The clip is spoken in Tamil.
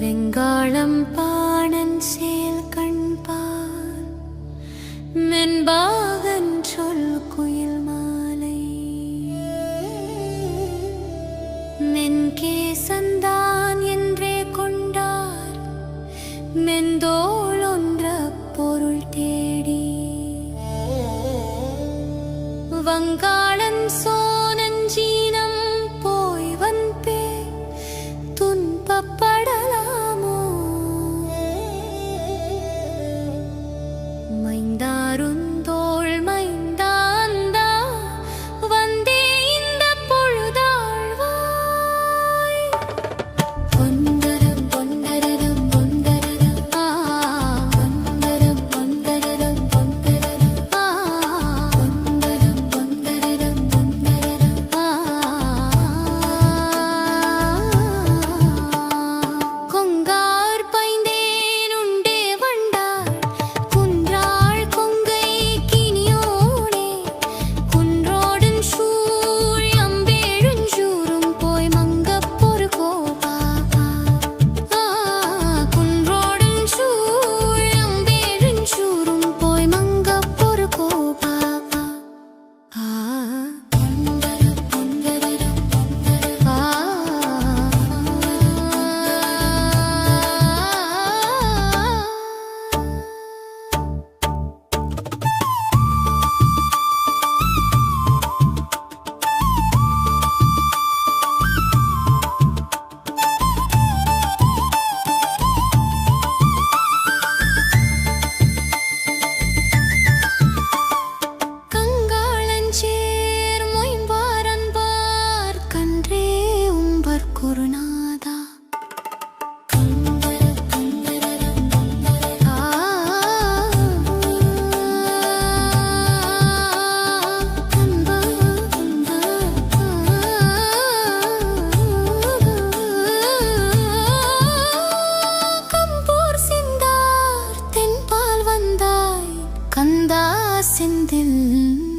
வெங்காளம் பாணன் சேல் கண்பால் மென்பாகன் சொல் குயில்மா നെന്തോളൊന്ന പൊരുൾ തേടി വങ്കാളൻ സോ கந்தா செந்தில்.